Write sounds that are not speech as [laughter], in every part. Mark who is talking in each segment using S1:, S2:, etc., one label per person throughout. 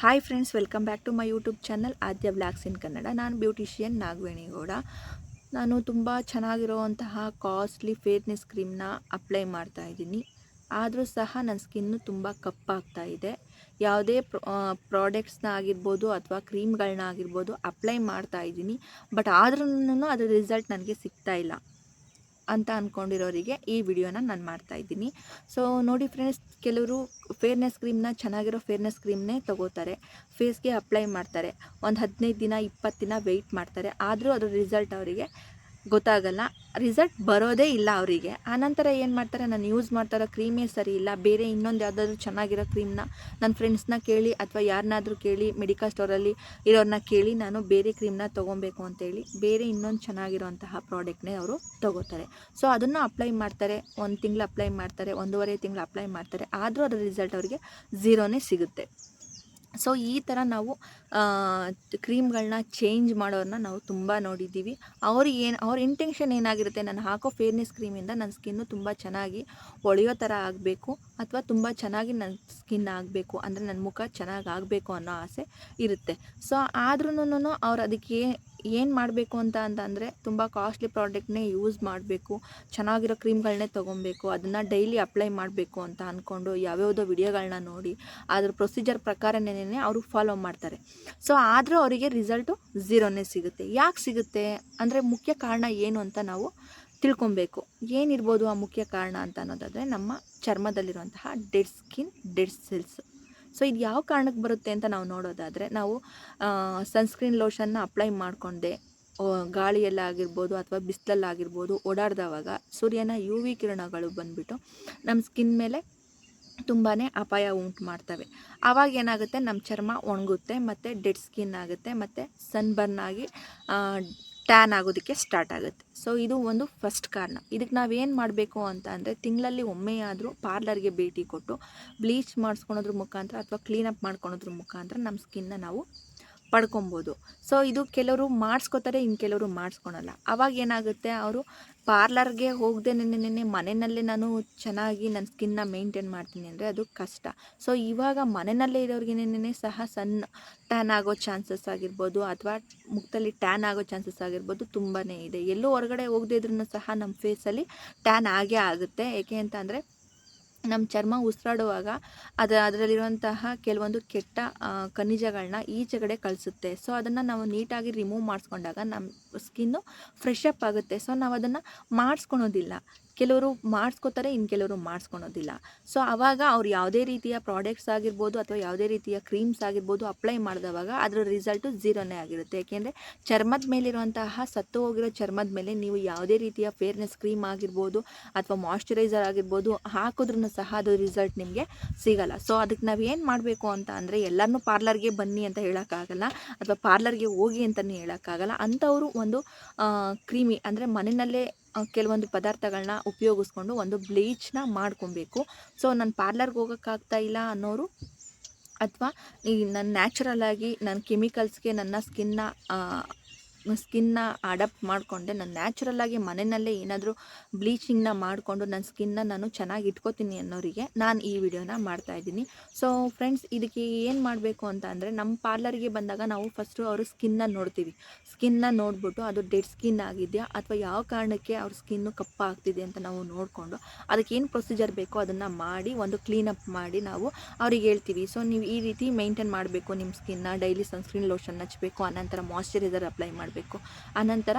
S1: Hi friends welcome back to my YouTube channel Aadya blogs in Kannada ನಾನು beautician Nagaveni Gowda. ನಾನು ತುಂಬ ಚೆನ್ನಾಗಿರುವಂತಹ costly fairness ಕ್ರೀಮ್ನ ಅಪ್ಲೈ ಮಾಡ್ತಾ ಇದ್ದೀನಿ. ಆದರೂ ಸಹ ನನ್ನ ಸ್ಕಿನ್ನು ತುಂಬ ಕಪ್ಪಾಗ್ತಾ ಇದೆ. ಯಾವುದೇ ಪ್ರಾಡಕ್ಟ್ಸ್ನ ಆಗಿರ್ಬೋದು ಅಥವಾ ಕ್ರೀಮ್ಗಳನ್ನ ಆಗಿರ್ಬೋದು ಅಪ್ಲೈ ಮಾಡ್ತಾ ಇದ್ದೀನಿ. ಬಟ್ ಆದ್ರೂ ಅದರ ರಿಸಲ್ಟ್ ನನಗೆ ಸಿಗ್ತಾ ಇಲ್ಲ. ಅಂತ ಅಂದ್ಕೊಂಡಿರೋರಿಗೆ ಈ ವಿಡಿಯೋನ ನಾನು ಮಾಡ್ತಾ ಇದ್ದೀನಿ. ಸೊ ನೋಡಿ ಫ್ರೆಂಡ್ಸ್ ಕೆಲವರು ಫೇರ್ನೆಸ್ ಕ್ರೀಮ್ನ ಚೆನ್ನಾಗಿರೋ ಫೇರ್ನೆಸ್ ಕ್ರೀಮ್ನೇ ತಗೋತಾರೆ. ಫೇಸ್ಗೆ ಅಪ್ಲೈ ಮಾಡ್ತಾರೆ. ಒಂದು ಹದಿನೈದು ದಿನ ಇಪ್ಪತ್ತು ದಿನ ವೆಯ್ಟ್ ಮಾಡ್ತಾರೆ. ಆದರೂ ಅದರ ರಿಸಲ್ಟ್ ಅವರಿಗೆ ಗೊತ್ತಾಗಲ್ಲ. ರಿಸಲ್ಟ್ ಬರೋದೇ ಇಲ್ಲ ಅವರಿಗೆ. ಆನಂತರ ಏನು ಮಾಡ್ತಾರೆ? ನಾನು ಯೂಸ್ ಮಾಡ್ತಾರೋ ಕ್ರೀಮೇ ಸರಿ ಇಲ್ಲ. ಬೇರೆ ಇನ್ನೊಂದು ಯಾವುದಾದ್ರೂ ಚೆನ್ನಾಗಿರೋ ಕ್ರೀಮ್ನ ನನ್ನ ಫ್ರೆಂಡ್ಸ್ನ ಕೇಳಿ ಅಥವಾ ಯಾರನ್ನಾದರೂ ಕೇಳಿ ಮೆಡಿಕಲ್ ಸ್ಟೋರಲ್ಲಿ ಇರೋರನ್ನ ಕೇಳಿ ನಾನು ಬೇರೆ ಕ್ರೀಮ್ನ ತೊಗೊಬೇಕು ಅಂತೇಳಿ ಬೇರೆ ಇನ್ನೊಂದು ಚೆನ್ನಾಗಿರೋಂತಹ ಪ್ರಾಡಕ್ಟ್ನೇ ಅವರು ತೊಗೋತಾರೆ. ಸೊ ಅದನ್ನು ಅಪ್ಲೈ ಮಾಡ್ತಾರೆ. ಒಂದು ತಿಂಗಳು ಅಪ್ಲೈ ಮಾಡ್ತಾರೆ. ಒಂದೂವರೆ ತಿಂಗಳು ಅಪ್ಲೈ ಮಾಡ್ತಾರೆ. ಆದರೂ ಅದರ ರಿಸಲ್ಟ್ ಅವರಿಗೆ ಝೀರೋನೇ ಸಿಗುತ್ತೆ. ಸೊ, ಈ ಥರ ನಾವು ಕ್ರೀಮ್ಗಳನ್ನ ಚೇಂಜ್ ಮಾಡೋರನ್ನ ನಾವು ತುಂಬ ನೋಡಿದ್ದೀವಿ. ಅವ್ರಿಗೆ ಏನು, ಅವ್ರ ಇಂಟೆನ್ಷನ್ ಏನಾಗಿರುತ್ತೆ, ನಾನು ಹಾಕೋ ಫೇರ್ನೆಸ್ ಕ್ರೀಮಿಂದ ನನ್ನ ಸ್ಕಿನ್ನು ತುಂಬ ಚೆನ್ನಾಗಿ ಹೊಳೆಯೋ ಥರ ಆಗಬೇಕು, ಅಥವಾ ತುಂಬ ಚೆನ್ನಾಗಿ ನನ್ನ ಸ್ಕಿನ್ ಆಗಬೇಕು, ಅಂದರೆ ನನ್ನ ಮುಖ ಚೆನ್ನಾಗಿ ಆಗಬೇಕು ಅನ್ನೋ ಆಸೆ ಇರುತ್ತೆ. ಸೊ ಆದ್ರೂ ಅವ್ರು ಅದಕ್ಕೆ ಏನು ಮಾಡಬೇಕು ಅಂತ ಅಂತಂದರೆ ತುಂಬ ಕಾಸ್ಟ್ಲಿ ಪ್ರಾಡಕ್ಟ್ನೇ ಯೂಸ್ ಮಾಡಬೇಕು. ಚೆನ್ನಾಗಿರೋ ಕ್ರೀಮ್ಗಳನ್ನೇ ತೊಗೊಬೇಕು. ಅದನ್ನು ಡೈಲಿ ಅಪ್ಲೈ ಮಾಡಬೇಕು ಅಂತ ಅಂದ್ಕೊಂಡು ಯಾವ್ಯಾವುದೋ ವಿಡಿಯೋಗಳನ್ನ ನೋಡಿ, ಅದ್ರ ಪ್ರೊಸೀಜರ್ ಪ್ರಕಾರನೇ ಅವರು ಫಾಲೋ ಮಾಡ್ತಾರೆ. ಸೊ ಆದರೂ ಅವರಿಗೆ ರಿಸಲ್ಟು ಝೀರೋನೇ ಸಿಗುತ್ತೆ. ಯಾಕೆ ಸಿಗುತ್ತೆ? ಅಂದರೆ ಮುಖ್ಯ ಕಾರಣ ಏನು ಅಂತ ನಾವು ತಿಳ್ಕೊಬೇಕು. ಏನಿರ್ಬೋದು ಆ ಮುಖ್ಯ ಕಾರಣ ಅಂತ ಅನ್ನೋದಾದರೆ ನಮ್ಮ ಚರ್ಮದಲ್ಲಿರುವಂತಹ dead skin dead cells so ಇದು ಯಾವ ಕಾರಣಕ್ಕೆ ಬರುತ್ತೆ ಅಂತ ನಾವು ನೋಡೋದಾದರೆ, ನಾವು ಸನ್ಸ್ಕ್ರೀನ್ ಲೋಷನ್ನ ಅಪ್ಲೈ ಮಾಡಿಕೊಂಡೆ. ಗಾಳಿಯಲ್ಲಾಗಿರ್ಬೋದು ಅಥವಾ ಬಿಸಿಲಲ್ಲಾಗಿರ್ಬೋದು, ಓಡಾಡಿದವಾಗ ಸೂರ್ಯನ ಯು ವಿ ಕಿರಣಗಳು ಬಂದುಬಿಟ್ಟು ನಮ್ಮ ಸ್ಕಿನ್ ಮೇಲೆ ತುಂಬಾ ಅಪಾಯ ಉಂಟು ಮಾಡ್ತವೆ. ಆವಾಗ ಏನಾಗುತ್ತೆ ನಮ್ಮ ಚರ್ಮ ಒಣಗುತ್ತೆ, ಮತ್ತು ಡೆಡ್ ಸ್ಕಿನ್ ಆಗುತ್ತೆ, ಮತ್ತು ಸನ್ಬರ್ನ್ ಆಗಿ ಟ್ಯಾನ್ ಆಗೋದಕ್ಕೆ ಸ್ಟಾರ್ಟ್ ಆಗುತ್ತೆ. ಸೊ ಇದು ಒಂದು ಫಸ್ಟ್ ಕಾರಣ. ಇದಕ್ಕೆ ನಾವೇನು ಮಾಡಬೇಕು ಅಂತ ಅಂದರೆ, ತಿಂಗಳಲ್ಲಿ ಒಮ್ಮೆಯಾದರೂ ಪಾರ್ಲರ್ಗೆ ಭೇಟಿ ಕೊಟ್ಟು ಬ್ಲೀಚ್ ಮಾಡಿಸ್ಕೊಳೋದ್ರ ಮುಖಾಂತರ ಅಥವಾ ಕ್ಲೀನಪ್ ಮಾಡ್ಕೊಳೋದ್ರ ಮುಖಾಂತರ ನಮ್ಮ ಸ್ಕಿನ್ನ ನಾವು ಪಡ್ಕೊಬೋದು. ಸೊ ಇದು ಕೆಲವರು ಮಾಡಿಸ್ಕೋತಾರೆ ಇನ್ನು ಕೆಲವರು ಮಾಡಿಸ್ಕೊಳಲ್ಲ. ಅವಾಗ ಏನಾಗುತ್ತೆ, ಅವರು ಪಾರ್ಲರ್ಗೆ ಹೋಗದೆ ನೆನ್ನೆ ಮನೆಯಲ್ಲೇ ನಾನು ಚೆನ್ನಾಗಿ ನನ್ನ ಸ್ಕಿನ್ನ ಮೇಂಟೈನ್ ಮಾಡ್ತೀನಿ ಅಂದರೆ ಅದು ಕಷ್ಟ. ಸೊ, ಇವಾಗ ಮನೆಯಲ್ಲೇ ಇರೋರಿಗೆ ನೆನ್ನೆ ಸಹ ಸಣ್ಣ ಟ್ಯಾನ್ ಆಗೋ ಚಾನ್ಸಸ್ ಆಗಿರ್ಬೋದು ಅಥವಾ ಮುಖದಲ್ಲಿ ಟ್ಯಾನ್ ಆಗೋ ಚಾನ್ಸಸ್ ಆಗಿರ್ಬೋದು ತುಂಬಾ ಇದೆ. ಎಲ್ಲೂ ಹೊರಗಡೆ ಹೋಗದೇ ಇದ್ರೂ ಸಹ ನಮ್ಮ ಫೇಸಲ್ಲಿ ಟ್ಯಾನ್ ಆಗೇ ಆಗುತ್ತೆ. ಏಕೆ ಅಂತ ಅಂದರೆ ನಮ್ಮ ಚರ್ಮ ಉಸಿರಾಡುವಾಗ ಅದು ಅದರಲ್ಲಿರುವಂತಹ ಕೆಲವೊಂದು ಕೆಟ್ಟ ಖನಿಜಗಳನ್ನ ಈಚೆಗಡೆ ಕಳಿಸುತ್ತೆ. ಸೊ ಅದನ್ನು ನಾವು ನೀಟಾಗಿ ರಿಮೂವ್ ಮಾಡಿಸ್ಕೊಂಡಾಗ ನಮ್ಮ ಸ್ಕಿನ್ನು ಫ್ರೆಶ್ ಅಪ್ ಆಗುತ್ತೆ. ಸೊ ನಾವು ಅದನ್ನು ಮಾಡಿಸ್ಕೊಳೋದಿಲ್ಲ. ಕೆಲವರು ಮಾಡಿಸ್ಕೋತಾರೆ ಇನ್ನು ಕೆಲವರು ಮಾಡಿಸ್ಕೊಳೋದಿಲ್ಲ. ಸೊ ಆವಾಗ ಅವ್ರು ಯಾವುದೇ ರೀತಿಯ ಪ್ರಾಡಕ್ಟ್ಸ್ ಆಗಿರ್ಬೋದು ಅಥವಾ ಯಾವುದೇ ರೀತಿಯ ಕ್ರೀಮ್ಸ್ ಆಗಿರ್ಬೋದು ಅಪ್ಲೈ ಮಾಡಿದವಾಗ ಅದರ ರಿಸಲ್ಟು ಝೀರೋನೇ ಆಗಿರುತ್ತೆ. ಯಾಕೆಂದರೆ ಚರ್ಮದ ಮೇಲಿರುವಂತಹ ಸತ್ತು ಹೋಗಿರೋ ಚರ್ಮದ ಮೇಲೆ ನೀವು ಯಾವುದೇ ರೀತಿಯ ಫೇರ್ನೆಸ್ ಕ್ರೀಮ್ ಆಗಿರ್ಬೋದು ಅಥವಾ ಮಾಯಿಶ್ಚರೈಸರ್ ಆಗಿರ್ಬೋದು ಹಾಕಿದ್ರೂ ಸಹ ಅದು ರಿಸಲ್ಟ್ ನಿಮಗೆ ಸಿಗಲ್ಲ. ಸೊ ಅದಕ್ಕೆ ನಾವು ಏನು ಮಾಡಬೇಕು ಅಂತ ಅಂದರೆ ಎಲ್ಲರನ್ನೂ ಪಾರ್ಲರ್ಗೆ ಬನ್ನಿ ಅಂತ ಹೇಳೋಕ್ಕಾಗಲ್ಲ ಅಥವಾ ಪಾರ್ಲರ್ಗೆ ಹೋಗಿ ಅಂತಲೇ ಹೇಳೋಕ್ಕಾಗಲ್ಲ. ಅಂಥವರು ಒಂದು ಕ್ರೀಮಿ ಅಂದರೆ ಮನೆಯಲ್ಲೇ ಕೆಲವೊಂದು ಪದಾರ್ಥಗಳನ್ನ ಉಪಯೋಗಿಸ್ಕೊಂಡು ಒಂದು ಬ್ಲೀಚ್ನ ಮಾಡ್ಕೊಬೇಕು. ಸೊ, ನಾನು ಪಾರ್ಲರ್ಗೆ ಹೋಗೋಕ್ಕಾಗ್ತಾ ಇಲ್ಲ ಅನ್ನೋರು ಅಥವಾ ಈ ನನ್ನ ನ್ಯಾಚುರಲ್ಲಾಗಿ ನನ್ನ ಕೆಮಿಕಲ್ಸ್ಗೆ ನನ್ನ ಸ್ಕಿನ್ನ ಸ್ಕಿನ್ನ ಅಡಾಪ್ಟ್ ಮಾಡಿಕೊಂಡೆ. ನಾನು ನ್ಯಾಚುರಲ್ಲಾಗಿ ಮನೆಯಲ್ಲೇ ಏನಾದರೂ ಬ್ಲೀಚಿಂಗ್ನ ಮಾಡಿಕೊಂಡು ನನ್ನ ಸ್ಕಿನ್ನ ನಾನು ಚೆನ್ನಾಗಿ ಇಟ್ಕೋತೀನಿ ಅನ್ನೋರಿಗೆ ನಾನು ಈ ವಿಡಿಯೋನ ಮಾಡ್ತಾಯಿದ್ದೀನಿ ಸೊ ಫ್ರೆಂಡ್ಸ್ ಇದಕ್ಕೆ ಏನು ಮಾಡಬೇಕು ಅಂತ ಅಂದರೆ ನಮ್ಮ ಪಾರ್ಲರ್ಗೆ ಬಂದಾಗ ನಾವು ಫಸ್ಟು ಅವ್ರ ಸ್ಕಿನ್ನ ನೋಡ್ತೀವಿ. ಸ್ಕಿನ್ನ ನೋಡಿಬಿಟ್ಟು ಅದು ಡೆಡ್ ಸ್ಕಿನ್ ಆಗಿದೆಯಾ ಅಥವಾ ಯಾವ ಕಾರಣಕ್ಕೆ ಅವ್ರ ಸ್ಕಿನ್ನು ಕಪ್ಪಾಗ್ತಿದೆ ಅಂತ ನಾವು ನೋಡಿಕೊಂಡು ಅದಕ್ಕೆ ಏನು ಪ್ರೊಸೀಜರ್ ಬೇಕೋ ಅದನ್ನು ಮಾಡಿ ಒಂದು ಕ್ಲೀನಪ್ ಮಾಡಿ ನಾವು ಅವ್ರಿಗೆ ಹೇಳ್ತೀವಿ. ಸೊ ನೀವು ಈ ರೀತಿ ಮೇಂಟೈನ್ ಮಾಡಬೇಕು ನಿಮ್ಮ ಸ್ಕಿನ್ನ, ಡೈಲಿ ಸನ್ಸ್ಕ್ರೀನ್ ಲೋಷನ್ ಹಚ್ಚಬೇಕು ಆನಂತರ ಮಾಯಶ್ಚರೈಸರ್ ಅಪ್ಲೈ ಮಾಡಬೇಕು. ಮಾಡಬೇಕು. ಆನಂತರ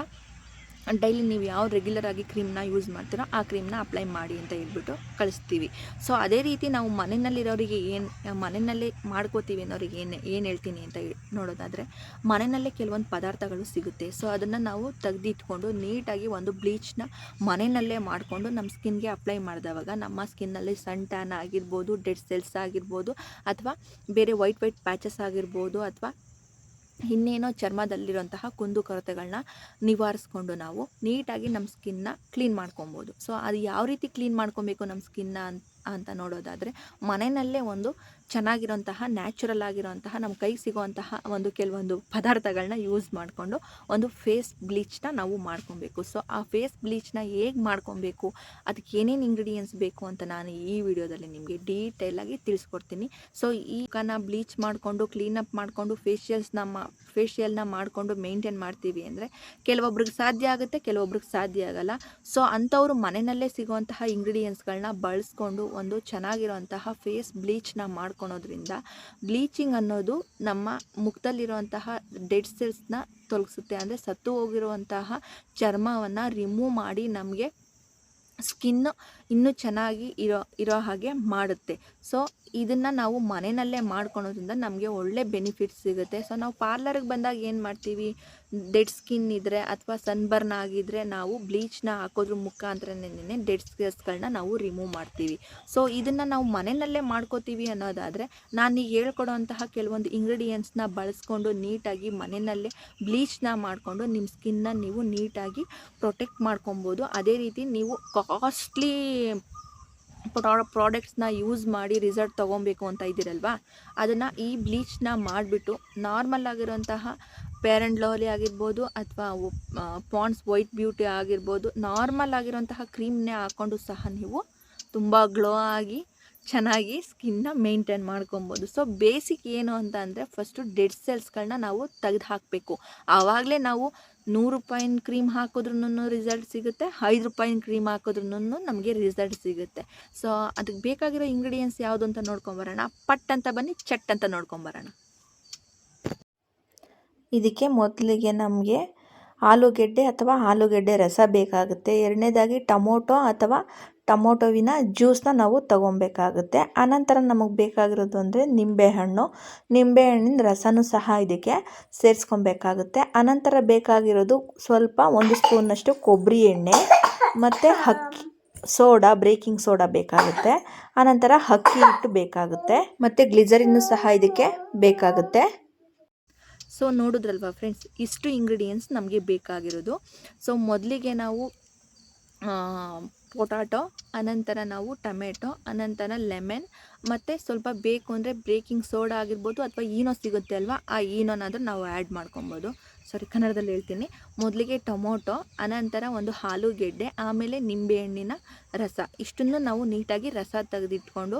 S1: ಡೈಲಿ ನೀವು ಯಾವ ರೆಗ್ಯುಲರ್ ಆಗಿ ಕ್ರೀಮ್ನ ಯೂಸ್ ಮಾಡ್ತೀರೋ ಆ ಕ್ರೀಮ್ನ ಅಪ್ಲೈ ಮಾಡಿ ಅಂತ ಹೇಳ್ಬಿಟ್ಟು ಕಳಿಸ್ತೀವಿ. ಸೊ ಅದೇ ರೀತಿ ನಾವು ಮನೆಯಲ್ಲಿರೋರಿಗೆ ಏನು, ಮನೆಯಲ್ಲೇ ಮಾಡ್ಕೋತೀವಿ ಅನ್ನೋರಿಗೆ ಏನು ಏನು ಹೇಳ್ತೀನಿ ಅಂತ ನೋಡೋದಾದರೆ, ಮನೆಯಲ್ಲೇ ಕೆಲವೊಂದು ಪದಾರ್ಥಗಳು ಸಿಗುತ್ತೆ. ಸೊ ಅದನ್ನು ನಾವು ತೆಗೆದಿಟ್ಕೊಂಡು ನೀಟಾಗಿ ಒಂದು ಬ್ಲೀಚ್ನ ಮನೆಯಲ್ಲೇ ಮಾಡಿಕೊಂಡು ನಮ್ಮ ಸ್ಕಿನ್ಗೆ ಅಪ್ಲೈ ಮಾಡಿದವಾಗ ನಮ್ಮ ಸ್ಕಿನ್ನಲ್ಲಿ ಸನ್ ಟ್ಯಾನ್ ಆಗಿರ್ಬೋದು ಡೆಡ್ ಸೆಲ್ಸ್ ಆಗಿರ್ಬೋದು, ಅಥವಾ ಬೇರೆ ವೈಟ್ ವೈಟ್ ಪ್ಯಾಚಸ್ ಆಗಿರ್ಬೋದು, ಅಥವಾ ಇನ್ನೇನೋ ಚರ್ಮದಲ್ಲಿರುವಂತಹ ಕುಂದು ಕೊರತೆಗಳನ್ನ ನಿವಾರಿಸ್ಕೊಂಡು ನಾವು ನೀಟಾಗಿ ನಮ್ಮ ಸ್ಕಿನ್ನ ಕ್ಲೀನ್ ಮಾಡ್ಕೊಬೋದು. ಸೊ, ಅದು ಯಾವ ರೀತಿ ಕ್ಲೀನ್ ಮಾಡ್ಕೊಬೇಕು ನಮ್ಮ ಸ್ಕಿನ್ನ ಅಂತ ನೋಡೋದಾದರೆ ಮನೆಯಲ್ಲೇ ಒಂದು ಚೆನ್ನಾಗಿರೋಂತಹ ನ್ಯಾಚುರಲ್ ಆಗಿರೋಂತಹ ನಮ್ಮ ಕೈಗೆ ಸಿಗುವಂತಹ ಒಂದು ಕೆಲವೊಂದು ಪದಾರ್ಥಗಳನ್ನ ಯೂಸ್ ಮಾಡಿಕೊಂಡು ಒಂದು ಫೇಸ್ ಬ್ಲೀಚ್ನ ನಾವು ಮಾಡ್ಕೊಬೇಕು. ಸೊ ಆ ಫೇಸ್ ಬ್ಲೀಚ್ನ ಹೇಗೆ ಮಾಡ್ಕೊಬೇಕು, ಅದಕ್ಕೆ ಏನೇನು ಇಂಗ್ರೀಡಿಯೆಂಟ್ಸ್ ಬೇಕು ಅಂತ ನಾನು ಈ ವಿಡಿಯೋದಲ್ಲಿ ನಿಮಗೆ ಡೀಟೇಲಾಗಿ ತಿಳಿಸ್ಕೊಡ್ತೀನಿ. ಸೊ ಈ ಕನ್ನ ಬ್ಲೀಚ್ ಮಾಡಿಕೊಂಡು ಕ್ಲೀನಪ್ ಮಾಡಿಕೊಂಡು ಫೇಶಿಯಲ್ಸ್ನ ಮಾ ಫೇಶಿಯಲ್ನ ಮಾಡಿಕೊಂಡು ಮೇಂಟೈನ್ ಮಾಡ್ತೀವಿ ಅಂದರೆ ಕೆಲವೊಬ್ರಿಗೆ ಸಾಧ್ಯ ಆಗುತ್ತೆ, ಕೆಲವೊಬ್ರಿಗೆ ಸಾಧ್ಯ ಆಗಲ್ಲ. ಸೊ ಅಂಥವ್ರು ಮನೆಯಲ್ಲೇ ಸಿಗುವಂತಹ ಇಂಗ್ರೀಡಿಯೆಂಟ್ಸ್ಗಳನ್ನ ಬಳಸ್ಕೊಂಡು ಒಂದು ಚೆನ್ನಾಗಿರುವಂತಹ ಫೇಸ್ ಬ್ಲೀಚ್ನ ಮಾಡ್ಕೊಳೋದ್ರಿಂದ ಬ್ಲೀಚಿಂಗ್ ಅನ್ನೋದು ನಮ್ಮ ಮುಖದಲ್ಲಿರುವಂತಹ ಡೆಡ್ ಸೆಲ್ಸ್ನ ತೊಲಗಿಸುತ್ತೆ. ಅಂದರೆ ಸತ್ತು ಹೋಗಿರುವಂತಹ ಚರ್ಮವನ್ನು ರಿಮೂವ್ ಮಾಡಿ ನಮಗೆ ಸ್ಕಿನ್ನು ಇನ್ನೂ ಚೆನ್ನಾಗಿ ಇರೋ ಇರೋ ಹಾಗೆ ಮಾಡುತ್ತೆ. ಸೊ, ಇದನ್ನು ನಾವು ಮನೆಯಲ್ಲೇ ಮಾಡ್ಕೊಳೋದ್ರಿಂದ ನಮಗೆ ಒಳ್ಳೆ ಬೆನಿಫಿಟ್ಸ್ ಸಿಗುತ್ತೆ. ಸೊ, ನಾವು ಪಾರ್ಲರ್ಗೆ ಬಂದಾಗ ಏನು ಮಾಡ್ತೀವಿ? ಡೆಡ್ ಸ್ಕಿನ್ ಇದ್ದರೆ ಅಥವಾ ಸನ್ಬರ್ನ್ ಆಗಿದ್ದರೆ ನಾವು ಬ್ಲೀಚ್ನ ಹಾಕೋದ್ರ ಮುಖಾಂತರನೇ ಡೆಡ್ ಸ್ಕಿನ್ಸ್ಗಳನ್ನ ನಾವು ರಿಮೂವ್ ಮಾಡ್ತೀವಿ. ಸೊ ಇದನ್ನು ನಾವು ಮನೆಯಲ್ಲೇ ಮಾಡ್ಕೋತೀವಿ ಅನ್ನೋದಾದರೆ ಈಗ ಹೇಳ್ಕೊಡೋಂತಹ ಕೆಲವೊಂದು ಇಂಗ್ರೀಡಿಯೆಂಟ್ಸ್ನ ಬಳಸ್ಕೊಂಡು ನೀಟಾಗಿ ಮನೆಯಲ್ಲೇ ಬ್ಲೀಚ್ನ ಮಾಡಿಕೊಂಡು ನಿಮ್ಮ ಸ್ಕಿನ್ನ ನೀವು ನೀಟಾಗಿ ಪ್ರೊಟೆಕ್ಟ್ ಮಾಡ್ಕೊಬೋದು. ಅದೇ ರೀತಿ ನೀವು ಕಾಸ್ಟ್ಲಿ ಪ್ರಾಡಕ್ಟ್ಸ್ನ ಯೂಸ್ ಮಾಡಿ ರಿಸಲ್ಟ್ ತೊಗೊಬೇಕು ಅಂತ ಇದ್ದೀರಲ್ವಾ? ಅದನ್ನು ಈ ಬ್ಲೀಚ್ನ ಮಾಡಿಬಿಟ್ಟು ನಾರ್ಮಲ್ ಆಗಿರೋಂತಹ ಪೇರೆಂಟ್ ಲವ್ಲಿ ಆಗಿರ್ಬೋದು ಅಥವಾ ಪಾಂಡ್ಸ್ ವೈಟ್ ಬ್ಯೂಟಿ ಆಗಿರ್ಬೋದು ನಾರ್ಮಲ್ ಆಗಿರೋಂತಹ ಕ್ರೀಮ್ನೇ ಹಾಕ್ಕೊಂಡು ಸಹ ನೀವು ತುಂಬ ಗ್ಲೋ ಆಗಿ, ಚೆನ್ನಾಗಿ ಸ್ಕಿನ್ನ ಮೇಂಟೈನ್ ಮಾಡ್ಕೊಬೋದು. ಸೊ ಬೇಸಿಕ್ ಏನು ಅಂತ ಅಂದರೆ ಫಸ್ಟು ಡೆಡ್ ಸೆಲ್ಸ್ಗಳನ್ನ ನಾವು ತೆಗೆದು ಹಾಕಬೇಕು. ಆವಾಗಲೇ ನಾವು ನೂರು ರೂಪಾಯಿನ ಕ್ರೀಮ್ ಹಾಕಿದ್ರೂ ರಿಸಲ್ಟ್ ಸಿಗುತ್ತೆ, ಐದು ರೂಪಾಯಿನ ಕ್ರೀಮ್ ಹಾಕಿದ್ರೂ ನಮಗೆ ರಿಸಲ್ಟ್ ಸಿಗುತ್ತೆ. ಸೊ ಅದಕ್ಕೆ ಬೇಕಾಗಿರೋ ಇಂಗ್ರೀಡಿಯೆಂಟ್ಸ್ ಯಾವುದು ಅಂತ ನೋಡ್ಕೊಂಬರೋಣ. ಪಟ್ ಅಂತ ಬನ್ನಿ, ಚಟ್ ಅಂತ ನೋಡ್ಕೊಂಬರೋಣ. ಇದಕ್ಕೆ ಮೊದಲಿಗೆ ನಮಗೆ ಆಲೂಗೆಡ್ಡೆ ಅಥವಾ ಆಲೂಗೆಡ್ಡೆ ರಸ ಬೇಕಾಗುತ್ತೆ. ಎರಡನೇದಾಗಿ ಟೊಮೊಟೊ ಅಥವಾ ಟೊಮೊಟೊವಿನ ಜ್ಯೂಸನ್ನ ನಾವು ತಗೊಬೇಕಾಗುತ್ತೆ. ಆನಂತರ ನಮಗೆ ಬೇಕಾಗಿರೋದು ಅಂದರೆ ನಿಂಬೆಹಣ್ಣು. ನಿಂಬೆಹಣ್ಣಿನ ರಸನೂ ಸಹ ಇದಕ್ಕೆ ಸೇರಿಸ್ಕೊಬೇಕಾಗುತ್ತೆ. ಆನಂತರ ಬೇಕಾಗಿರೋದು ಸ್ವಲ್ಪ ಒಂದು ಸ್ಪೂನಷ್ಟು ಕೊಬ್ಬರಿ ಎಣ್ಣೆ ಮತ್ತು ಅಕ್ಕಿ ಸೋಡಾ, ಬ್ರೇಕಿಂಗ್ ಸೋಡಾ ಬೇಕಾಗುತ್ತೆ. ಆನಂತರ ಅಕ್ಕಿ ಹಿಟ್ಟು ಬೇಕಾಗುತ್ತೆ. ಮತ್ತು ಗ್ಲಿಜರಿನ್ನು ಸಹ ಇದಕ್ಕೆ ಬೇಕಾಗುತ್ತೆ. ಸೊ ನೋಡಿದ್ರಲ್ವ ಫ್ರೆಂಡ್ಸ್ ಇಷ್ಟು ಇಂಗ್ರೀಡಿಯೆಂಟ್ಸ್ ನಮಗೆ ಬೇಕಾಗಿರೋದು. ಸೊ ಮೊದಲಿಗೆ ನಾವು ಪೊಟಾಟೊ ಅನಂತರ ನಾವು ಟೊಮೆಟೊ ಅನಂತರ ಲೆಮನ್ ಮತ್ತು ಸ್ವಲ್ಪ ಬೇಕು ಅಂದರೆ ಬ್ರೇಕಿಂಗ್ ಸೋಡಾ ಆಗಿರ್ಬೋದು ಅಥವಾ ಈನೋ ಸಿಗುತ್ತೆ ಅಲ್ವಾ, ಆ ಈನೋನಾದರೂ ನಾವು ಆ್ಯಡ್ ಮಾಡ್ಕೊಬೋದು. ಸಾರಿ ಕನ್ನಡದಲ್ಲಿ ಹೇಳ್ತೀನಿ. ಮೊದಲಿಗೆ ಟೊಮೊಟೊ, ಅನಂತರ ಒಂದು ಆಲೂಗೆಡ್ಡೆ ಆಮೇಲೆ ನಿಂಬೆಹಣ್ಣಿನ ರಸ. ಇಷ್ಟನ್ನು ನಾವು ನೀಟಾಗಿ ರಸ ತೆಗೆದಿಟ್ಕೊಂಡು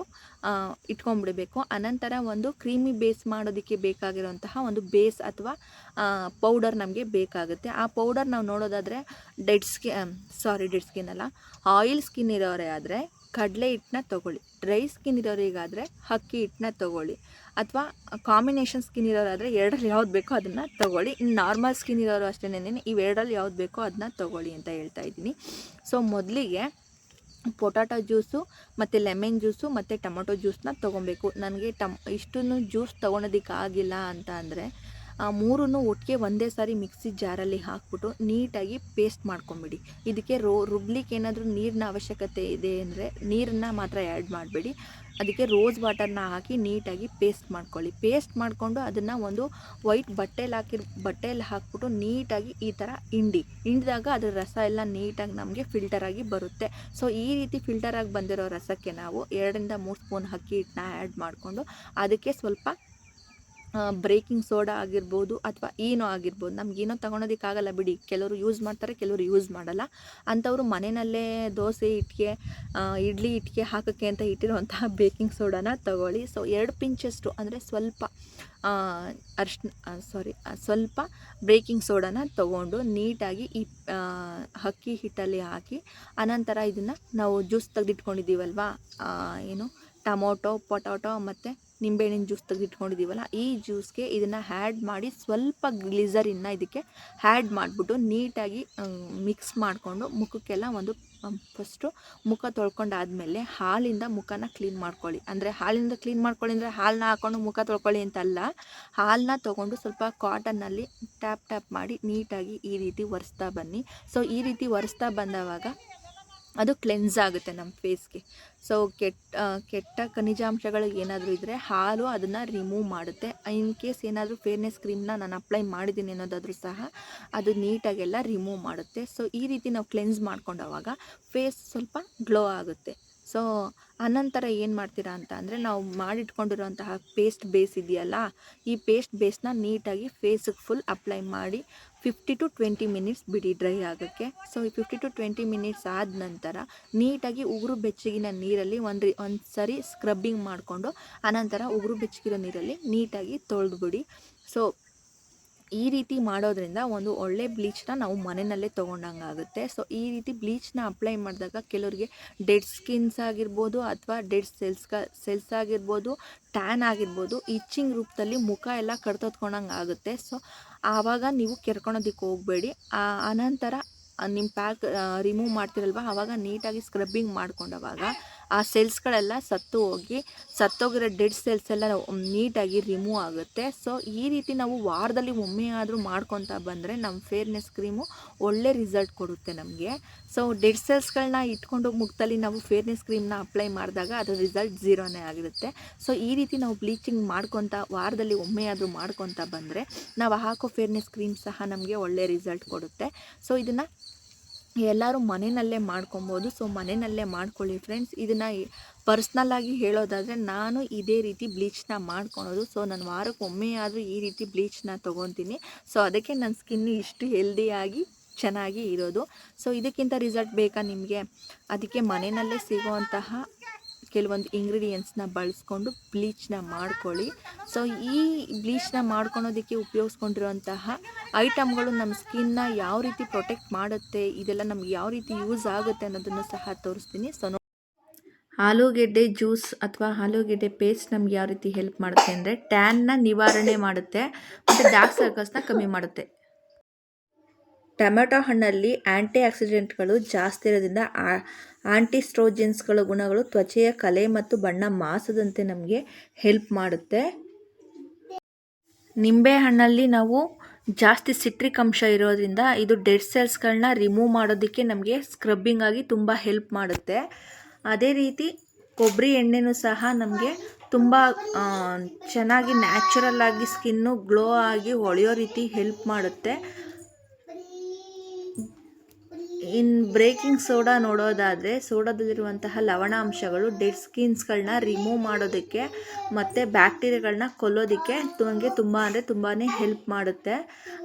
S1: ಇಟ್ಕೊಂಡ್ಬಿಡಬೇಕು. ಅನಂತರ ಒಂದು ಕ್ರೀಮಿ ಬೇಸ್ ಮಾಡೋದಕ್ಕೆ ಬೇಕಾಗಿರುವಂತಹ ಒಂದು ಬೇಸ್ ಅಥವಾ ಪೌಡರ್ ನಮಗೆ ಬೇಕಾಗುತ್ತೆ. ಆ ಪೌಡರ್ ನಾವು ನೋಡೋದಾದರೆ ಡೆಡ್ ಸ್ಕಿ ಸಾರಿ, ಡೆಡ್ ಸ್ಕಿನ್ ಅಲ್ಲ. ಆಯಿಲ್ ಸ್ಕಿನ್ ಇರೋರೇ ಆದರೆ ಕಡಲೆ ಹಿಟ್ಟನ್ನ ತೊಗೊಳ್ಳಿ. ಡ್ರೈ ಸ್ಕಿನ್ ಇರೋರಿಗಾದರೆ ಅಕ್ಕಿ ಹಿಟ್ಟನ್ನ ತೊಗೊಳ್ಳಿ. ಅಥವಾ ಕಾಂಬಿನೇಷನ್ ಸ್ಕಿನ್ ಇರೋರಾದರೆ ಎರಡರಲ್ಲಿ ಯಾವ್ದು ಬೇಕೋ ಅದನ್ನು ತೊಗೊಳ್ಳಿ. ನಾರ್ಮಲ್ ಸ್ಕಿನ್ ಇರೋರು ಅಷ್ಟೇನೆ ಇವೆರಡರಲ್ಲಿ ಯಾವ್ದು ಬೇಕೋ ಅದನ್ನ ತೊಗೊಳ್ಳಿ ಅಂತ ಹೇಳ್ತಾ ಇದ್ದೀನಿ. ಸೊ ಮೊದಲಿಗೆ ಪೊಟಾಟೊ ಜ್ಯೂಸು ಮತ್ತು ಲೆಮನ್ ಜ್ಯೂಸು ಮತ್ತು ಟೊಮೊಟೊ ಜ್ಯೂಸನ್ನ ತೊಗೊಬೇಕು ನನಗೆ ಟಮ್, ಇಷ್ಟನ್ನು ಜ್ಯೂಸ್ ತೊಗೊಳೋದಕ್ಕಾಗಿಲ್ಲ ಅಂತ ಅಂದರೆ ಮೂರನ್ನು ಒಟ್ಟಿಗೆ ಒಂದೇ ಸಾರಿ ಮಿಕ್ಸಿ ಜಾರಲ್ಲಿ ಹಾಕ್ಬಿಟ್ಟು ನೀಟಾಗಿ ಪೇಸ್ಟ್ ಮಾಡ್ಕೊಂಬಿಡಿ. ಇದಕ್ಕೆ ರೋ, ರುಬ್ಲಿಕ್ಕೆ ಏನಾದರೂ ನೀರಿನ ಅವಶ್ಯಕತೆ ಇದೆ ಅಂದರೆ ನೀರನ್ನು ಮಾತ್ರ ಆ್ಯಡ್ ಮಾಡಬೇಡಿ. ಅದಕ್ಕೆ ರೋಸ್ ವಾಟರ್ನ ಹಾಕಿ ನೀಟಾಗಿ ಪೇಸ್ಟ್ ಮಾಡ್ಕೊಳ್ಳಿ. ಪೇಸ್ಟ್ ಮಾಡಿಕೊಂಡು ಅದನ್ನು ಒಂದು ವೈಟ್ ಬಟ್ಟೆಲಿ ಹಾಕಿ ಬಟ್ಟೆಯಲ್ಲಿ ಹಾಕ್ಬಿಟ್ಟು ನೀಟಾಗಿ ಈ ಥರ ಹಿಂಡಿ. ಹಿಂಡಿದಾಗ ಅದರ ರಸ ಎಲ್ಲ ನೀಟಾಗಿ ನಮಗೆ ಫಿಲ್ಟರಾಗಿ ಬರುತ್ತೆ. ಸೊ ಈ ರೀತಿ ಫಿಲ್ಟರಾಗಿ ಬಂದಿರೋ ರಸಕ್ಕೆ ನಾವು ಎರಡರಿಂದ ಮೂರು ಸ್ಪೂನ್ ಅಕ್ಕಿ ಹಿಟ್ಟನ್ನ ಆ್ಯಡ್ ಮಾಡಿಕೊಂಡು ಅದಕ್ಕೆ ಸ್ವಲ್ಪ ಬ್ರೇಕಿಂಗ್ ಸೋಡಾ ಆಗಿರ್ಬೋದು ಅಥವಾ ಏನೋ ಆಗಿರ್ಬೋದು, ನಮ್ಗೆ ಏನೋ ತೊಗೊಳೋದಕ್ಕಾಗಲ್ಲ ಬಿಡಿ. ಕೆಲವರು ಯೂಸ್ ಮಾಡ್ತಾರೆ, ಕೆಲವರು ಯೂಸ್ ಮಾಡಲ್ಲ. ಅಂಥವ್ರು ಮನೆಯಲ್ಲೇ ದೋಸೆ ಇಟ್ಟಿಗೆ ಇಡ್ಲಿ ಇಟ್ಟಿಗೆ ಹಾಕೋಕ್ಕೆ ಅಂತ ಇಟ್ಟಿರುವಂತಹ [laughs] ಬೇಕಿಂಗ್ ಸೋಡಾನ ತಗೊಳ್ಳಿ. ಸೊ ಎರಡು ಪಿಂಚಷ್ಟು ಅಂದರೆ ಸ್ವಲ್ಪ ಅರ್ಶಿನ ಸಾರಿ ಸ್ವಲ್ಪ ಬೇಕಿಂಗ್ ಸೋಡಾನ ತೊಗೊಂಡು ನೀಟಾಗಿ ಈ ಅಕ್ಕಿ ಹಿಟ್ಟಲ್ಲಿ ಹಾಕಿ, ಅನಂತರ ಇದನ್ನು ನಾವು ಜ್ಯೂಸ್ ತೆಗೆದಿಟ್ಕೊಂಡಿದ್ದೀವಲ್ವಾ? ಏನು, ಟೊಮೊಟೊ, ಪೊಟಾಟೊ ಮತ್ತು ನಿಂಬೆಹಣ್ಣಿನ ಜ್ಯೂಸ್ ತೆಗೆದಿಟ್ಕೊಂಡಿದ್ದೀವಲ್ಲ ಈ ಜ್ಯೂಸ್ಗೆ ಇದನ್ನು ಹ್ಯಾಡ್ ಮಾಡಿ ಸ್ವಲ್ಪ ಗ್ಲಿಸರಿನ್ನ ಇದಕ್ಕೆ ಹ್ಯಾಡ್ ಮಾಡಿಬಿಟ್ಟು ನೀಟಾಗಿ ಮಿಕ್ಸ್ ಮಾಡಿಕೊಂಡು ಮುಖಕ್ಕೆಲ್ಲ ಒಂದು ಫಸ್ಟು ಮುಖ ತೊಳ್ಕೊಂಡಾದಮೇಲೆ ಹಾಲಿಂದ ಮುಖನ ಕ್ಲೀನ್ ಮಾಡ್ಕೊಳ್ಳಿ. ಅಂದರೆ ಹಾಲಿಂದ ಕ್ಲೀನ್ ಮಾಡ್ಕೊಳ್ಳಿ ಅಂದರೆ ಹಾಲನ್ನ ಹಾಕ್ಕೊಂಡು ಮುಖ ತೊಳ್ಕೊಳ್ಳಿ ಅಂತಲ್ಲ ಹಾಲನ್ನ ತೊಗೊಂಡು ಸ್ವಲ್ಪ ಕಾಟನ್ನಲ್ಲಿ ಟ್ಯಾಪ್ ಟ್ಯಾಪ್ ಮಾಡಿ ನೀಟಾಗಿ ಈ ರೀತಿ ಒರೆಸ್ತಾ ಬನ್ನಿ. ಸೊ ಈ ರೀತಿ ಒರೆಸ್ತಾ ಬಂದವಾಗ ಅದು ಕ್ಲೆನ್ಸ್ ಆಗುತ್ತೆ ನಮ್ಮ ಫೇಸ್ಗೆ ಸೊ ಕೆಟ್ಟ ಕೆಟ್ಟ ಖನಿಜಾಂಶಗಳು ಏನಾದರೂ ಇದ್ದರೆ ಹಾಲು ಅದನ್ನು ರಿಮೂವ್ ಮಾಡುತ್ತೆ. ಇನ್ ಕೇಸ್ ಏನಾದರೂ ಫೇರ್ನೆಸ್ ಕ್ರೀಮ್ನ ನಾನು ಅಪ್ಲೈ ಮಾಡಿದ್ದೀನಿ ಅನ್ನೋದಾದರೂ ಸಹ ಅದು ನೀಟಾಗೆಲ್ಲ ರಿಮೂವ್ ಮಾಡುತ್ತೆ. ಸೊ ಈ ರೀತಿ ನಾವು ಕ್ಲೆನ್ಸ್ ಮಾಡ್ಕೊಂಡವಾಗ ಫೇಸ್ ಸ್ವಲ್ಪ ಗ್ಲೋ ಆಗುತ್ತೆ. ಸೊ ಅನಂತರ ಏನು ಮಾಡ್ತೀರಾ ಅಂತ ಅಂದರೆ ನಾವು ಮಾಡಿಟ್ಕೊಂಡಿರೋಂತಹ ಪೇಸ್ಟ್ ಬೇಸ್ ಇದೆಯಲ್ಲ, ಈ ಪೇಸ್ಟ್ ಬೇಸ್ನ ನೀಟಾಗಿ ಫೇಸಿಗೆ ಫುಲ್ ಅಪ್ಲೈ ಮಾಡಿ ಫಿಫ್ಟಿ ಟು ಟ್ವೆಂಟಿ ಮಿನಿಟ್ಸ್ ಬಿಡಿ ಡ್ರೈ ಆಗೋಕ್ಕೆ. ಸೊ ಈ ಫಿಫ್ಟಿ ಟು ಟ್ವೆಂಟಿ ಮಿನಿಟ್ಸ್ ಆದ ನಂತರ ನೀಟಾಗಿ ಉಗುರು ಬೆಚ್ಚಗಿನ ನೀರಲ್ಲಿ ಒಂದು ಒಂದು ಸರಿ ಸ್ಕ್ರಬ್ಬಿಂಗ್ ಮಾಡಿಕೊಂಡು, ಆನಂತರ ಉಗುರು ಬೆಚ್ಚಗಿರೋ ನೀರಲ್ಲಿ ನೀಟಾಗಿ ತೊಳೆದ್ಬಿಡಿ. ಸೊ ಈ ರೀತಿ ಮಾಡೋದ್ರಿಂದ ಒಂದು ಒಳ್ಳೆ ಬ್ಲೀಚ್ನ ನಾವು ಮನೆಯಲ್ಲೇ ತೊಗೊಂಡಂಗೆ ಆಗುತ್ತೆ. ಸೊ ಈ ರೀತಿ ಬ್ಲೀಚ್ನ ಅಪ್ಲೈ ಮಾಡಿದಾಗ ಕೆಲವರಿಗೆ ಡೆಡ್ ಸ್ಕಿನ್ಸ್ ಆಗಿರ್ಬೋದು ಅಥವಾ ಡೆಡ್ ಸೆಲ್ಸ್ ಸೆಲ್ಸ್ ಆಗಿರ್ಬೋದು ಟ್ಯಾನ್ ಆಗಿರ್ಬೋದು ಇಚ್ಚಿಂಗ್ ರೂಪದಲ್ಲಿ ಮುಖ ಎಲ್ಲ ಕಡ್ತೊತ್ಕೊಂಡಂಗೆ ಆಗುತ್ತೆ. ಸೊ ಆವಾಗ ನೀವು ಕೆರ್ಕೊಳೋದಕ್ಕೆ ಹೋಗಬೇಡಿ. ಆನಂತರ ನಿಮ್ಮ ಪ್ಯಾಕ್ ರಿಮೂವ್ ಮಾಡ್ತಿರಲ್ವ? ಆವಾಗ ನೀಟಾಗಿ ಸ್ಕ್ರಬ್ಬಿಂಗ್ ಮಾಡ್ಕೊಂಡವಾಗ ಆ ಸೆಲ್ಸ್ಗಳೆಲ್ಲ ಸತ್ತು ಹೋಗಿ, ಸತ್ತೋಗಿರೋ ಡೆಡ್ ಸೆಲ್ಸ್ ಎಲ್ಲ ನೀಟಾಗಿ ರಿಮೂವ್ ಆಗುತ್ತೆ. ಸೊ ಈ ರೀತಿ ನಾವು ವಾರದಲ್ಲಿ ಒಮ್ಮೆ ಆದರೂ ಮಾಡ್ಕೊತಾ ಬಂದರೆ ನಮ್ಮ ಫೇರ್ನೆಸ್ ಕ್ರೀಮು ಒಳ್ಳೆ ರಿಸಲ್ಟ್ ಕೊಡುತ್ತೆ ನಮಗೆ. ಸೊ ಡೆಡ್ ಸೆಲ್ಸ್ಗಳನ್ನ ಇಟ್ಕೊಂಡು ಮುಖದಲ್ಲಿ ನಾವು ಫೇರ್ನೆಸ್ ಕ್ರೀಮ್ನ ಅಪ್ಲೈ ಮಾಡಿದಾಗ ಅದರ ರಿಸಲ್ಟ್ ಝೀರೋನೇ ಆಗಿರುತ್ತೆ. ಸೊ ಈ ರೀತಿ ನಾವು ಬ್ಲೀಚಿಂಗ್ ಮಾಡ್ಕೊತಾ ವಾರದಲ್ಲಿ ಒಮ್ಮೆ ಆದರೂ ಮಾಡ್ಕೊತಾ ಬಂದರೆ ನಾವು ಹಾಕೋ ಫೇರ್ನೆಸ್ ಕ್ರೀಮ್ ಸಹ ನಮಗೆ ಒಳ್ಳೆ ರಿಸಲ್ಟ್ ಕೊಡುತ್ತೆ. ಸೊ ಇದನ್ನು ಎಲ್ಲರೂ ಮನೆಯಲ್ಲೇ ಮಾಡ್ಕೊಬೋದು. ಸೊ ಮನೆಯಲ್ಲೇ ಮಾಡ್ಕೊಳ್ಳಿ ಫ್ರೆಂಡ್ಸ್ ಇದನ್ನು ಪರ್ಸ್ನಲ್ಲಾಗಿ ಹೇಳೋದಾದರೆ ನಾನು ಇದೇ ರೀತಿ ಬ್ಲೀಚ್ನ ಮಾಡ್ಕೊಳೋದು. ಸೊ ನಾನು ವಾರಕ್ಕೆ ಒಮ್ಮೆ ಆದರೂ ಈ ರೀತಿ ಬ್ಲೀಚ್ನ ತೊಗೊತೀನಿ. ಸೊ ಅದಕ್ಕೆ ನನ್ನ ಸ್ಕಿನ್ನು ಇಷ್ಟು ಹೆಲ್ದಿಯಾಗಿ ಚೆನ್ನಾಗಿ ಇರೋದು. ಸೊ ಇದಕ್ಕಿಂತ ರಿಸಲ್ಟ್ ಬೇಕಾ ನಿಮಗೆ? ಅದಕ್ಕೆ ಮನೆಯಲ್ಲೇ ಸಿಗುವಂತಹ ಕೆಲವೊಂದು ಇಂಗ್ರೀಡಿಯೆಂಟ್ಸ್ನ ಬಳಸ್ಕೊಂಡು ಬ್ಲೀಚ್ನ ಮಾಡ್ಕೊಳ್ಳಿ. ಸೊ ಈ ಬ್ಲೀಚ್ನ ಮಾಡ್ಕೊಳೋದಕ್ಕೆ ಉಪಯೋಗಿಸ್ಕೊಂಡಿರುವಂತಹ ಐಟಮ್ಗಳು ನಮ್ಮ ಸ್ಕಿನ್ನ ಯಾವ ರೀತಿ ಪ್ರೊಟೆಕ್ಟ್ ಮಾಡುತ್ತೆ, ಇದೆಲ್ಲ ನಮ್ಗೆ ಯಾವ ರೀತಿ ಯೂಸ್ ಆಗುತ್ತೆ ಅನ್ನೋದನ್ನು ಸಹ ತೋರಿಸ್ತೀನಿ. ಸೊ ಆಲೂಗೆಡ್ಡೆ ಜ್ಯೂಸ್ ಅಥವಾ ಆಲೂಗೆಡ್ಡೆ ಪೇಸ್ಟ್ ನಮ್ಗೆ ಯಾವ ರೀತಿ ಹೆಲ್ಪ್ ಮಾಡುತ್ತೆ ಅಂದರೆ ಟ್ಯಾನ್ನ ನಿವಾರಣೆ ಮಾಡುತ್ತೆ, ಮತ್ತು ಡಾರ್ಕ್ ಸರ್ಕಲ್ಸ್ನ ಕಮ್ಮಿ ಮಾಡುತ್ತೆ. ಟೊಮೆಟೊ ಹಣ್ಣಲ್ಲಿ ಆ್ಯಂಟಿ ಆಕ್ಸಿಡೆಂಟ್ಗಳು ಜಾಸ್ತಿ ಇರೋದ್ರಿಂದ ಆಂಟಿಸ್ಟ್ರೋಜೆನ್ಸ್ಗಳ ಗುಣಗಳು ತ್ವಚೆಯ ಕಲೆ ಮತ್ತು ಬಣ್ಣ ಮಾಸದಂತೆ ನಮಗೆ ಹೆಲ್ಪ್ ಮಾಡುತ್ತೆ. ನಿಂಬೆ ಹಣ್ಣಲ್ಲಿ ನಾವು ಜಾಸ್ತಿ ಸಿಟ್ರಿಕ್ ಅಂಶ ಇರೋದ್ರಿಂದ ಇದು ಡೆಡ್ ಸೆಲ್ಸ್ಗಳನ್ನ ರಿಮೂವ್ ಮಾಡೋದಕ್ಕೆ ನಮಗೆ ಸ್ಕ್ರಬ್ಬಿಂಗ್ ಆಗಿ ತುಂಬ ಹೆಲ್ಪ್ ಮಾಡುತ್ತೆ. ಅದೇ ರೀತಿ ಕೊಬ್ಬರಿ ಎಣ್ಣೆನೂ ಸಹ ನಮಗೆ ತುಂಬ ಚೆನ್ನಾಗಿ ನ್ಯಾಚುರಲ್ ಆಗಿ ಸ್ಕಿನ್ನು ಗ್ಲೋ ಆಗಿ ಹೊಳೆಯೋ ರೀತಿ ಹೆಲ್ಪ್ ಮಾಡುತ್ತೆ. ಇನ್ ಬ್ರೇಕಿಂಗ್ ಸೋಡಾ ನೋಡೋದಾದರೆ ಸೋಡಾದಲ್ಲಿರುವಂತಹ ಲವಣಾಂಶಗಳು ಡೆಡ್ ಸ್ಕಿನ್ಸ್ಗಳನ್ನ ರಿಮೂವ್ ಮಾಡೋದಕ್ಕೆ ಮತ್ತು ಬ್ಯಾಕ್ಟೀರಿಯಾಗಳನ್ನ ಕೊಲ್ಲೋದಕ್ಕೆ ನನಗೆ ತುಂಬ ಅಂದರೆ ತುಂಬಾ ಹೆಲ್ಪ್ ಮಾಡುತ್ತೆ.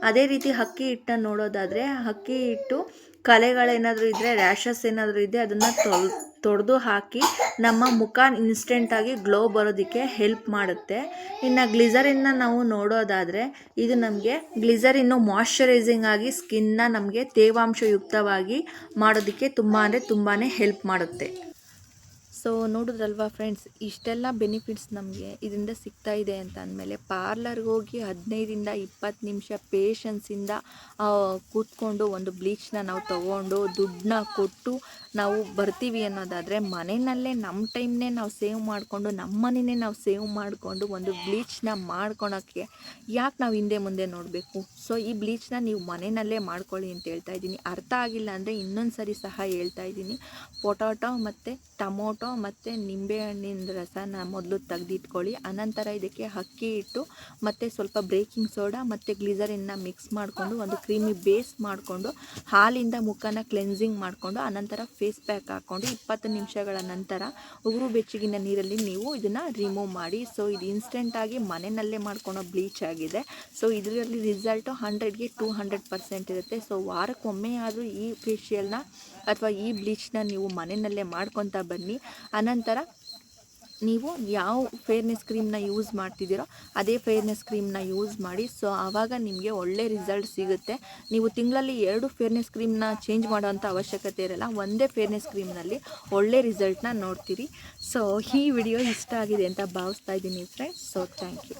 S1: ಅದೇ ರೀತಿ ಅಕ್ಕಿ ಹಿಟ್ಟನ್ನು ನೋಡೋದಾದರೆ ಅಕ್ಕಿ ಹಿಟ್ಟು ಕಲೆಗಳೇನಾದರೂ ಇದ್ದರೆ ರ್ಯಾಷಸ್ ಏನಾದರೂ ಇದ್ದರೆ ಅದನ್ನು ತೊಲ್ ತೊಡೆದು ಹಾಕಿ ನಮ್ಮ ಮುಖ ಇನ್ಸ್ಟೆಂಟಾಗಿ ಗ್ಲೋ ಬರೋದಕ್ಕೆ ಹೆಲ್ಪ್ ಮಾಡುತ್ತೆ. ಇನ್ನು ಗ್ಲಿಸರಿನ್ನ ನಾವು ನೋಡೋದಾದರೆ, ಇದು ನಮಗೆ ಗ್ಲಿಸರಿನ್ನು ಮಾಯಶ್ಚರೈಸಿಂಗ್ ಆಗಿ ಸ್ಕಿನ್ನ ನಮಗೆ ತೇವಾಂಶಯುಕ್ತವಾಗಿ ಮಾಡೋದಕ್ಕೆ ತುಂಬ ಅಂದರೆ ತುಂಬಾ ಹೆಲ್ಪ್ ಮಾಡುತ್ತೆ. ಸೊ ನೋಡಿದ್ರಲ್ವಾ ಫ್ರೆಂಡ್ಸ್ ಇಷ್ಟೆಲ್ಲ ಬೆನಿಫಿಟ್ಸ್ ನಮಗೆ ಇದರಿಂದ ಸಿಗ್ತಾ ಇದೆ ಅಂತ ಅಂದಮೇಲೆ ಪಾರ್ಲರ್ಗೆ ಹೋಗಿ ಹದಿನೈದಿಂದ ಇಪ್ಪತ್ತು ನಿಮಿಷ ಪೇಷನ್ಸಿಂದ ಕೂತ್ಕೊಂಡು ಒಂದು ಬ್ಲೀಚ್ನ ನಾವು ತೊಗೊಂಡು ದುಡ್ಡನ್ನ ಕೊಟ್ಟು ನಾವು ಬರ್ತೀವಿ ಅನ್ನೋದಾದರೆ ಮನೆಯಲ್ಲೇ ನಮ್ಮ ಟೈಮ್ನೇ ನಾವು ಸೇವ್ ಮಾಡಿಕೊಂಡು ನಮ್ಮ ಮನೆಯೇ ನಾವು ಸೇವ್ ಮಾಡಿಕೊಂಡು ಒಂದು ಬ್ಲೀಚ್ನ ಮಾಡ್ಕೊಳೋಕ್ಕೆ ಯಾಕೆ ನಾವು ಹಿಂದೆ ಮುಂದೆ ನೋಡಬೇಕು? ಸೊ ಈ ಬ್ಲೀಚ್ನ ನೀವು ಮನೆಯಲ್ಲೇ ಮಾಡ್ಕೊಳ್ಳಿ ಅಂತ ಹೇಳ್ತಾ ಇದ್ದೀನಿ. ಅರ್ಥ ಆಗಿಲ್ಲ ಅಂದರೆ ಇನ್ನೊಂದು ಸರಿ ಸಹ ಹೇಳ್ತಾ ಇದ್ದೀನಿ. ಪೊಟಾಟೊ ಮತ್ತು ಟೊಮೊಟೊ ಮತ್ತು ನಿಂಬೆಹಣ್ಣಿನ ರಸನ ಮೊದಲು ತೆಗೆದಿಟ್ಕೊಳ್ಳಿ. ಅನಂತರ ಇದಕ್ಕೆ ಅಕ್ಕಿ ಇಟ್ಟು, ಮತ್ತು ಸ್ವಲ್ಪ ಬ್ರೇಕಿಂಗ್ ಸೋಡಾ ಮತ್ತು ಗ್ಲಿಸರಿನ ಮಿಕ್ಸ್ ಮಾಡಿಕೊಂಡು, ಒಂದು ಕ್ರೀಮಿ ಬೇಸ್ ಮಾಡಿಕೊಂಡು, ಹಾಲಿಂದ ಮುಖನ ಕ್ಲೆನ್ಸಿಂಗ್ ಮಾಡಿಕೊಂಡು, ಅನಂತರ ಫೇಸ್ ಪ್ಯಾಕ್ ಹಾಕ್ಕೊಂಡು ಇಪ್ಪತ್ತು ನಿಮಿಷಗಳ ನಂತರ ಉಗುರು ಬೆಚ್ಚಗಿನ ನೀರಲ್ಲಿ ನೀವು ಇದನ್ನು ರಿಮೂವ್ ಮಾಡಿ. ಸೊ ಇದು ಇನ್ಸ್ಟೆಂಟಾಗಿ ಮನೆಯಲ್ಲೇ ಮಾಡ್ಕೊಳೋ ಬ್ಲೀಚ್ ಆಗಿದೆ. ಸೊ ಇದರಲ್ಲಿ ರಿಸಲ್ಟು ಹಂಡ್ರೆಡ್ಗೆ ಟೂ ಹಂಡ್ರೆಡ್ ಪರ್ಸೆಂಟ್ ಇರುತ್ತೆ. ಸೊ ವಾರಕ್ಕೊಮ್ಮೆ ಆದರೂ ಈ ಫೇಶಿಯಲ್ನ ಅಥವಾ ಈ ಬ್ಲೀಚ್ನ ನೀವು ಮನೆಯಲ್ಲೇ ಮಾಡ್ಕೊತಾ ಬನ್ನಿ. ಅನಂತರ ನೀವು ಯಾವ ಫೇರ್ನೆಸ್ ಕ್ರೀಮ್ನ ಯೂಸ್ ಮಾಡ್ತಿದ್ದೀರೋ ಅದೇ ಫೇರ್ನೆಸ್ ಕ್ರೀಮ್ನ ಯೂಸ್ ಮಾಡಿ ಸೊ ಆವಾಗ ನಿಮಗೆ ಒಳ್ಳೆ ರಿಸಲ್ಟ್ ಸಿಗುತ್ತೆ. ನೀವು ತಿಂಗಳಲ್ಲಿ ಎರಡು ಫೇರ್ನೆಸ್ ಕ್ರೀಮ್ನ ಚೇಂಜ್ ಮಾಡೋವಂಥ ಅವಶ್ಯಕತೆ ಇರಲ್ಲ, ಒಂದೇ ಫೇರ್ನೆಸ್ ಕ್ರೀಮ್ನಲ್ಲಿ ಒಳ್ಳೆ ರಿಸಲ್ಟ್ನ ನೋಡ್ತೀರಿ. ಸೊ ಈ ವಿಡಿಯೋ ಇಷ್ಟ ಆಗಿದೆ ಅಂತ ಭಾವಿಸ್ತಾ ಇದ್ದೀನಿ ಫ್ರೆಂಡ್ಸ್ ಸೊ ಥ್ಯಾಂಕ್ ಯು